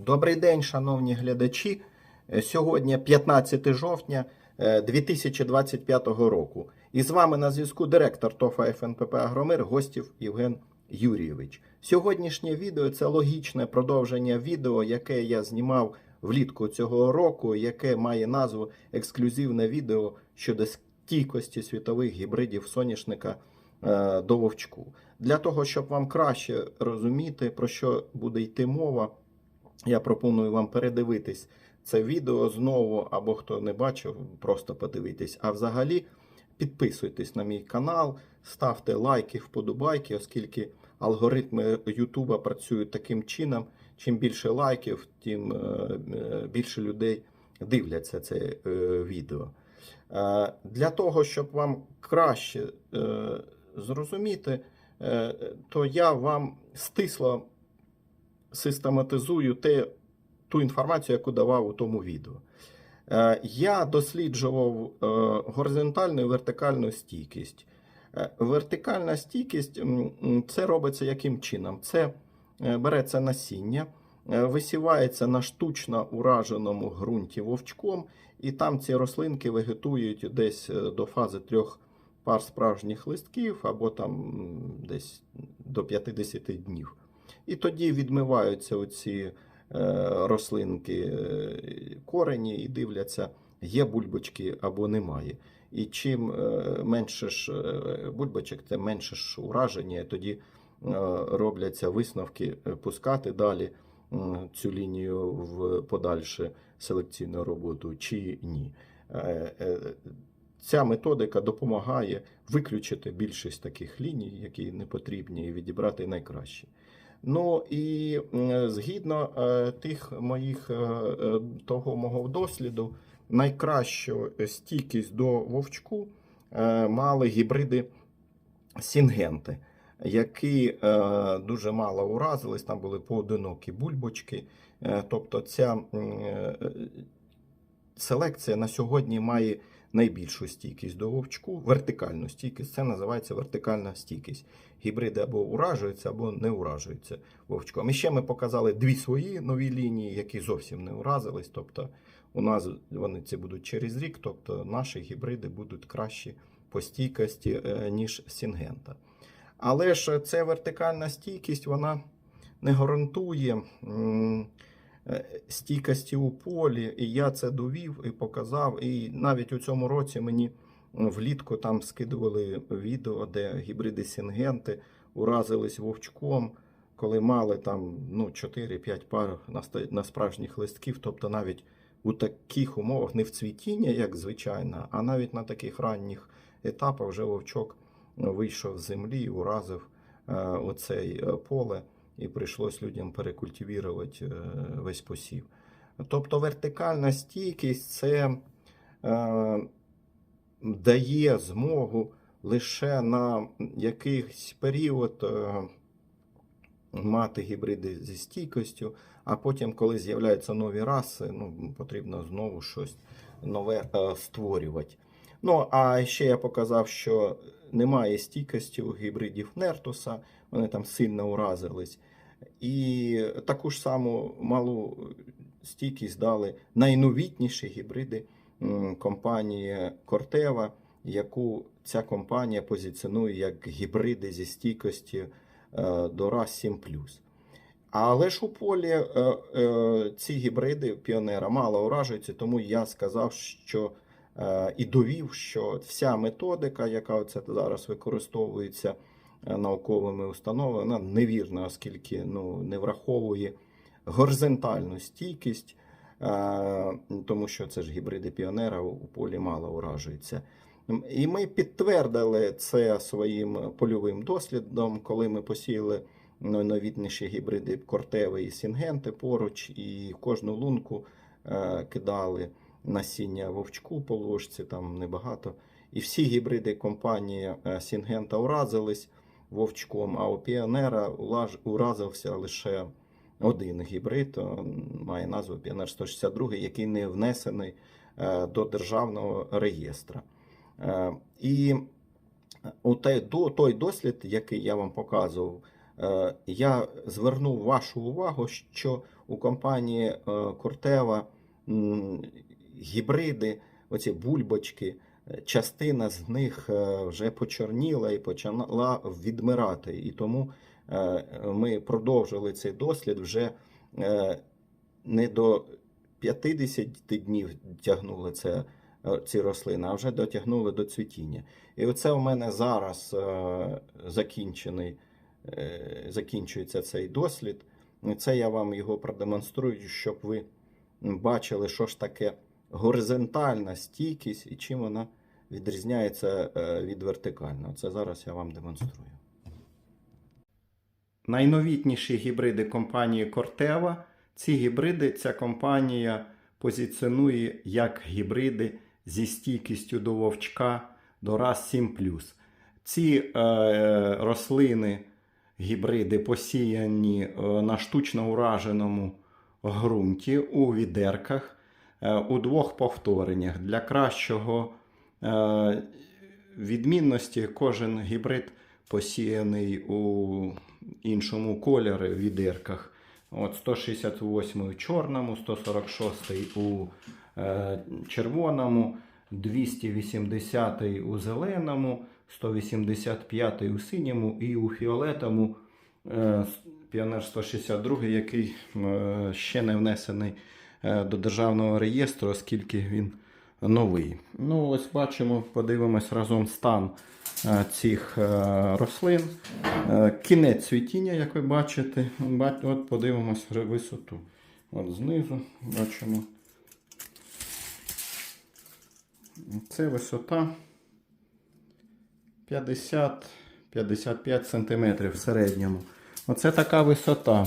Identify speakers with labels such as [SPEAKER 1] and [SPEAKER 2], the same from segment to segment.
[SPEAKER 1] Добрий день, шановні глядачі. Е, Сьогодні 15 жовтня е, 2025 року. І з вами на зв'язку директор ТОФА ФНПП Агромир, гостів Євген Юрійович. Сьогоднішнє відео це логічне продовження відео, яке я знімав влітку цього року, яке має назву Ексклюзивне відео щодо стійкості світових гібридів соняшника е, до вовчку. Для того, щоб вам краще розуміти, про що буде йти мова, я пропоную вам передивитись це відео знову, або хто не бачив, просто подивитись. А взагалі підписуйтесь на мій канал, ставте лайки, вподобайки, оскільки алгоритми Ютуба працюють таким чином. Чим більше лайків, тим е, е, більше людей дивляться це е, відео. Для того, щоб вам краще зрозуміти, то я вам стисло систематизую те, ту інформацію, яку давав у тому відео. Е, Я досліджував е, горизонтальну і вертикальну стійкість. Е, Вертикальна стійкість це робиться яким чином? Це береться насіння, висівається на штучно ураженому ґрунті вовчком, і там ці рослинки вегетують десь до фази трьох пар справжніх листків, або там десь до 50 днів. І тоді відмиваються оці е, рослинки е, корені і дивляться, є бульбочки або немає. І чим е, менше ж бульбочок, тим менше ж ураження, тоді робляться висновки пускати далі цю лінію в подальше селекційну роботу чи ні. Ця методика допомагає виключити більшість таких ліній, які не потрібні, і відібрати найкращі. Ну і згідно е, тих моїх е, е, того мого досліду, найкращу стійкість до вовчку е, мали гібриди Сінгенти, які е, дуже мало уразились, там були поодинокі бульбочки. Е, тобто ця е, селекція на сьогодні має найбільшу стійкість до вовчку, вертикальну стійкість. Це називається вертикальна стійкість. Гібриди або уражуються, або не уражуються вовчком. І ще ми показали дві свої нові лінії, які зовсім не уразились. Тобто у нас вони ці будуть через рік, тобто наші гібриди будуть кращі по стійкості, е, ніж Сінгента. Але ж ця вертикальна стійкість вона не гарантує стійкості у полі. І я це довів і показав. І навіть у цьому році мені влітку там скидували відео, де гібриди Сінгенти уразились вовчком, коли мали там ну, 4-5 пар на, справжніх листків. Тобто навіть у таких умовах не в цвітіння, як звичайно, а навіть на таких ранніх етапах вже вовчок вийшов з землі і уразив е, оцей е, поле, і прийшлось людям перекультивувати е, весь посів. Тобто вертикальна стійкість це е, дає змогу лише на якийсь період е, мати гібриди зі стійкістю, а потім, коли з'являються нові раси, ну, потрібно знову щось нове створювати. Ну, а ще я показав, що немає стійкості у гібридів Нертуса, вони там сильно уразились. І таку ж саму малу стійкість дали найновітніші гібриди компанії Corteva, яку ця компанія позиціонує як гібриди зі стійкості е, до RAS 7 але ж у полі е, е, ці гібриди піонера мало уражуються, тому я сказав, що і довів, що вся методика, яка оце зараз використовується е, науковими установами, вона невірна, оскільки ну, не враховує горизонтальну стійкість, е, тому що це ж гібриди піонера у полі мало уражуються. І ми підтвердили це своїм польовим дослідом, коли ми посіяли найновітніші гібриди Кортеви і Сінгенти поруч, і кожну лунку е, кидали насіння вовчку по ложці, там небагато. І всі гібриди компанії е, Сінгента уразились вовчком, а у Піонера уразився лише один гібрид, е, має назву Піонер 162, який не внесений е, до державного реєстра. І той дослід, який я вам показував, я звернув вашу увагу, що у компанії Кортева гібриди, оці бульбочки, е, частина з них е, вже почорніла і почала відмирати. І тому е, ми продовжили цей дослід вже не до 50 днів тягнули це, ці рослини, а вже дотягнули до цвітіння. І оце у мене зараз закінчений, закінчується цей дослід. Це я вам його продемонструю, щоб ви бачили, що ж таке горизонтальна стійкість і чим вона відрізняється е, від вертикального. Це зараз я вам демонструю. Найновітніші гібриди компанії Corteva. Ці гібриди ця компанія позиціонує як гібриди зі стійкістю до вовчка до раз 7 Ці е, рослини, гібриди посіяні е, на штучно ураженому ґрунті у відерках у двох повтореннях. Для кращого е, відмінності кожен гібрид посіяний у іншому кольорі в відерках. От 168 у чорному, 146 у е, червоному, 280 у зеленому, 185 у синьому і у фіолетовому е, Піонер 162, який е, ще не внесений е, до державного реєстру, оскільки він новий. Ну, ось бачимо, подивимось разом стан е, цих е, рослин. Е, Кінець цвітіння, як ви бачите. От подивимось висоту. От знизу бачимо. Це висота 50-55 см в середньому. Оце така висота.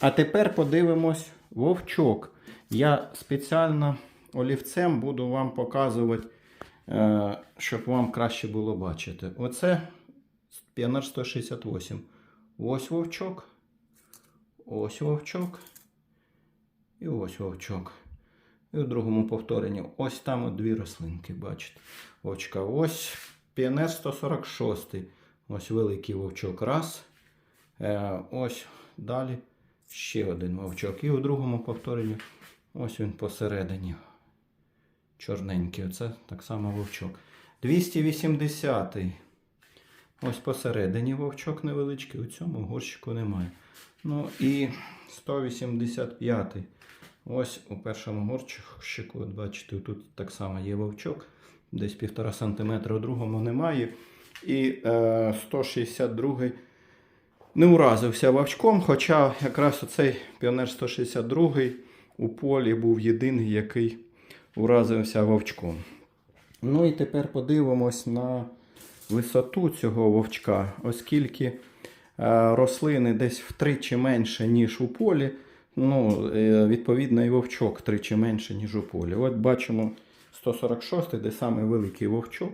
[SPEAKER 1] А тепер подивимось вовчок. Я спеціально олівцем буду вам показувати, е, щоб вам краще було бачити. Оце піонер 168. Ось вовчок. Ось вовчок. І ось вовчок. І у другому повторенні ось там дві рослинки, бачите. Очка. Ось піонер 146. Ось великий вовчок. Раз. Е, ось далі ще один вовчок. І у другому повторенні ось він посередині. Чорненький. Оце так само вовчок. 280. Ось посередині вовчок невеличкий. У цьому горщику немає. Ну і 185. Ось у першому горщику, от бачите, тут так само є вовчок. Десь 1,5 см, у другому немає. І е, 162 не уразився вовчком, хоча якраз оцей піонер 162 у полі був єдиний, який уразився вовчком. Ну і тепер подивимось на висоту цього вовчка, оскільки е, рослини десь втричі менше, ніж у полі. Ну, е, відповідно, і вовчок втричі менше, ніж у полі. От бачимо 146, де саме великий вовчок.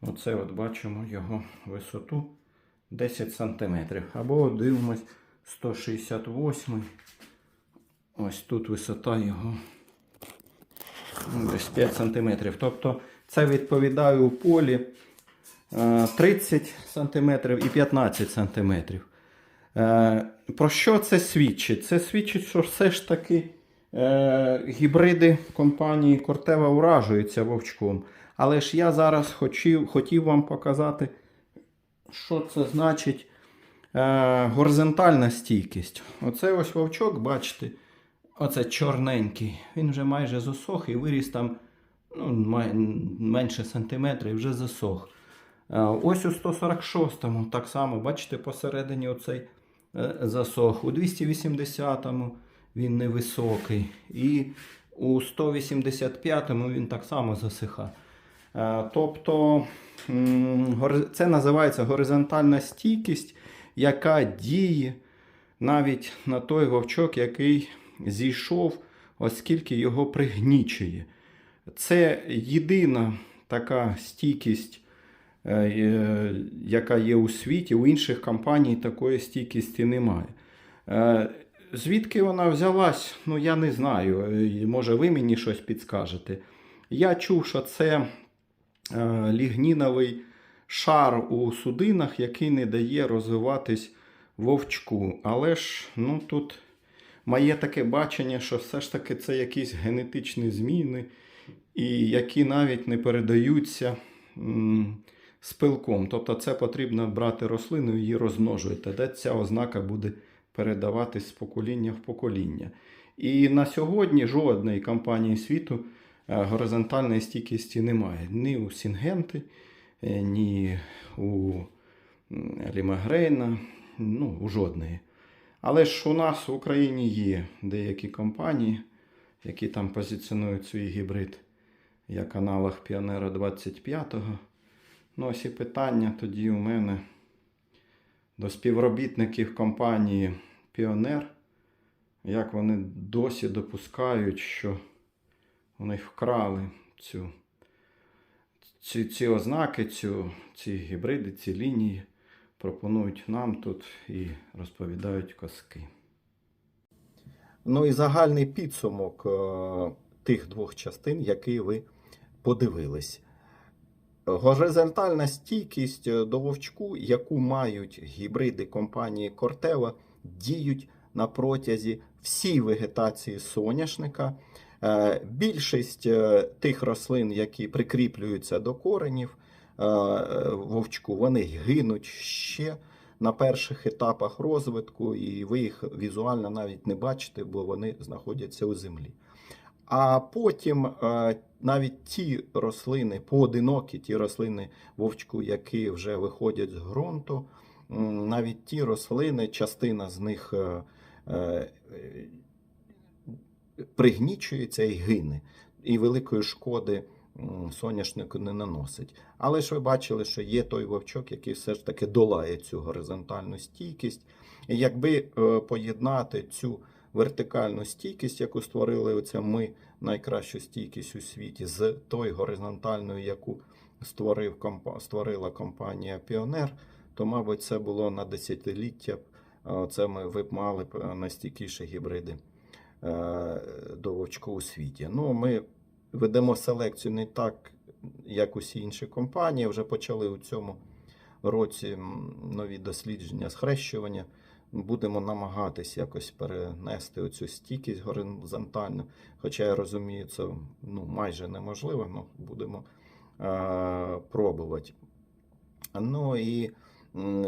[SPEAKER 1] Оце от бачимо його висоту 10 см. Або дивимось 168. Ось тут висота його ну, десь 5 см. Тобто це відповідає у полі е, 30 см і 15 см. Е, Про що це свідчить? Це свідчить, що все ж таки е, гібриди компанії Кортева уражуються вовчком. Але ж я зараз хотів, хотів вам показати, що це значить е, горизонтальна стійкість. Оце ось вовчок, бачите, оце чорненький. Він вже майже засох і виріс там ну, менше сантиметра і вже засох. Е, Ось у 146-му так само, бачите, посередині оцей е, засох. У 280-му він невисокий. І у 185-му він так само засихає. Е, Тобто це називається горизонтальна стійкість, яка діє навіть на той вовчок, який зійшов, оскільки його пригнічує. Це єдина така стійкість, е, е, яка є у світі. У інших компаній такої стійкості немає. Звідки вона взялась, ну я не знаю. Може, ви мені щось підскажете. Я чув, що це лігніновий шар у судинах, який не дає розвиватись вовчку. Але ж ну, тут моє таке бачення, що все ж таки це якісь генетичні зміни, і які навіть не передаються м, з пилком. Тобто це потрібно брати рослину і її розмножувати. Де ця ознака буде передаватись з покоління в покоління. І на сьогодні жодної компанії світу е, горизонтальної стійкості немає. Ні у Сінгенти, е, ні у Лімагрейна, ну, у жодної. Але ж у нас в Україні є деякі компанії, які там позиціонують свій гібрид як аналог Піонера 25-го. Ну, ось і питання тоді у мене до співробітників компанії Піонер, як вони досі допускають, що у них вкрали цю, ці, ці ознаки, цю, ці гібриди, ці лінії пропонують нам тут і розповідають казки. Ну і загальний підсумок е, тих двох частин, які ви подивились. Горизонтальна стійкість до вовчку, яку мають гібриди компанії Corteva, діють на протязі всій вегетації соняшника. Е, Більшість е, тих рослин, які прикріплюються до коренів е, вовчку, вони гинуть ще на перших етапах розвитку, і ви їх візуально навіть не бачите, бо вони знаходяться у землі. А потім навіть ті рослини, поодинокі ті рослини вовчку, які вже виходять з ґрунту, навіть ті рослини, частина з них пригнічується і гине, і великої шкоди соняшнику не наносить. Але ж ви бачили, що є той вовчок, який все ж таки долає цю горизонтальну стійкість. І якби е, поєднати цю вертикальну стійкість, яку створили оце ми, найкращу стійкість у світі, з тою горизонтальною, яку створив, створила компанія Піонер, то, мабуть, це було на десятиліття. е, Це ми ви мали б е, найстійкіші гібриди до вовчку у світі. Ну, ми ведемо селекцію не так, як усі інші компанії. Вже почали у цьому році нові дослідження схрещування. Будемо намагатись якось перенести оцю стійкість горизонтальну. Хоча я розумію, це ну, майже неможливо, але будемо е, пробувати. Ну і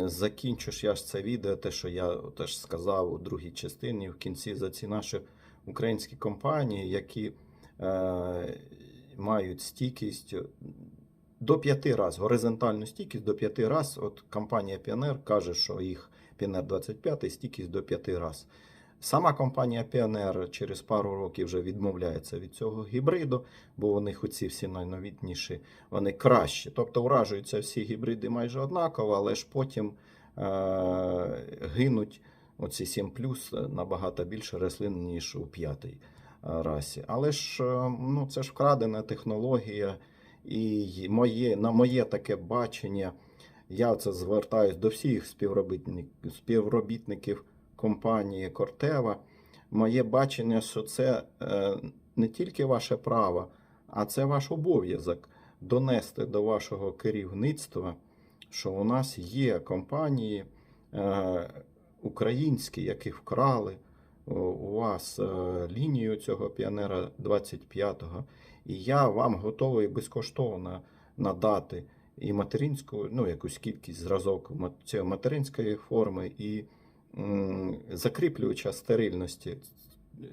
[SPEAKER 1] закінчу ж я ж це відео, те, що я теж сказав у другій частині, в кінці за ці наші українські компанії, які е, мають стійкість до п'яти разів, горизонтальну стійкість до п'яти разів. От компанія Піонер каже, що їх Піонер 25 стійкість до п'яти разів. Сама компанія Піонер через пару років вже відмовляється від цього гібриду, бо у них оці всі найновітніші, вони кращі. Тобто вражуються всі гібриди майже однаково, але ж потім е- гинуть оці 7 набагато більше рослин, ніж у п'ятій е, расі. Але ж е, ну, це ж вкрадена технологія, і моє, на моє таке бачення. Я це звертаюсь до всіх співробітник, співробітників компанії Кортева. Моє бачення, що це е, не тільки ваше право, а це ваш обов'язок донести до вашого керівництва, що у нас є компанії е, українські, які вкрали у вас е, лінію цього піонера 25-го. І я вам готовий безкоштовно надати і материнську, ну, якусь кількість зразок цієї материнської форми, і закріплююча стерильності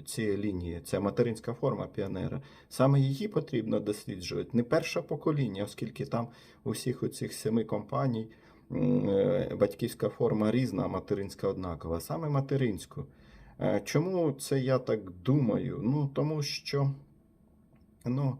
[SPEAKER 1] цієї лінії, це материнська форма піонера. Саме її потрібно досліджувати. Не перше покоління, оскільки там у всіх оцих семи компаній батьківська форма різна, а материнська однакова. Саме материнську. Е, Чому це я так думаю? Ну, тому що. Ну,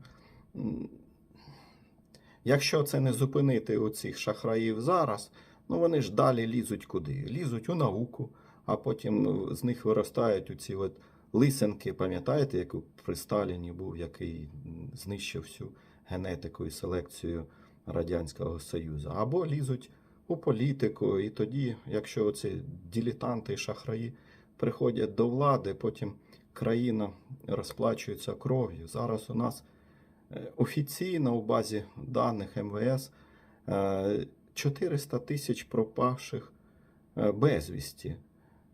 [SPEAKER 1] Якщо це не зупинити у цих шахраїв зараз, ну вони ж далі лізуть куди? Лізуть у науку, а потім з них виростають у ці от лисенки, пам'ятаєте, як при Сталіні був, який знищив всю генетику і селекцію Радянського Союзу. Або лізуть у політику, і тоді, якщо оці дилетанти і шахраї приходять до влади, потім країна розплачується кров'ю. Зараз у нас Е, офіційно у базі даних МВС е, 400 тисяч пропавших е, безвісті.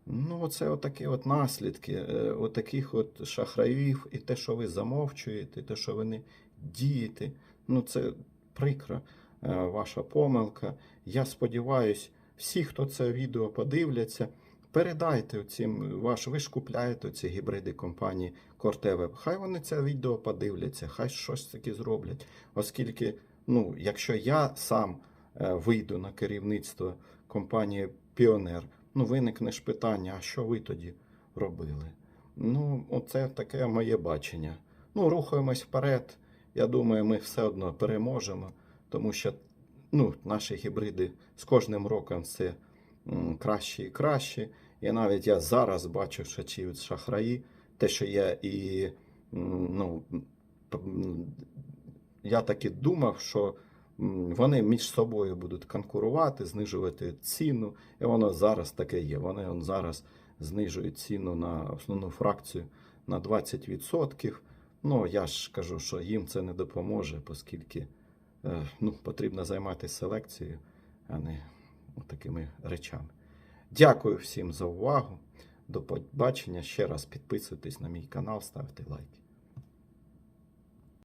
[SPEAKER 1] Ну, оце отакі от наслідки, е, отаких от шахраїв, і те, що ви замовчуєте, і те, що ви не дієте. Ну, це прикра е, ваша помилка. Я сподіваюся, всі, хто це відео подивляться, передайте цим ваш, ви ж купляєте ці гібриди компанії Кортеве. Хай вони це відео подивляться, хай щось таке зроблять. Оскільки, ну, якщо я сам е, вийду на керівництво компанії Піонер, ну виникне ж питання, а що ви тоді робили? Ну, оце таке моє бачення. Ну, рухаємось вперед. Я думаю, ми все одно переможемо, тому що ну, наші гібриди з кожним роком все краще і краще. І навіть я зараз бачу, що ці шахраї, те, що я і ну, я таки думав, що вони між собою будуть конкурувати, знижувати ціну. І воно зараз таке є. Вони он зараз знижують ціну на основну фракцію на 20%. Ну, я ж кажу, що їм це не допоможе, оскільки ну, потрібно займатися селекцією, а не такими речами. Дякую всім за увагу. До побачення. Ще раз підписуйтесь на мій канал, ставте лайки.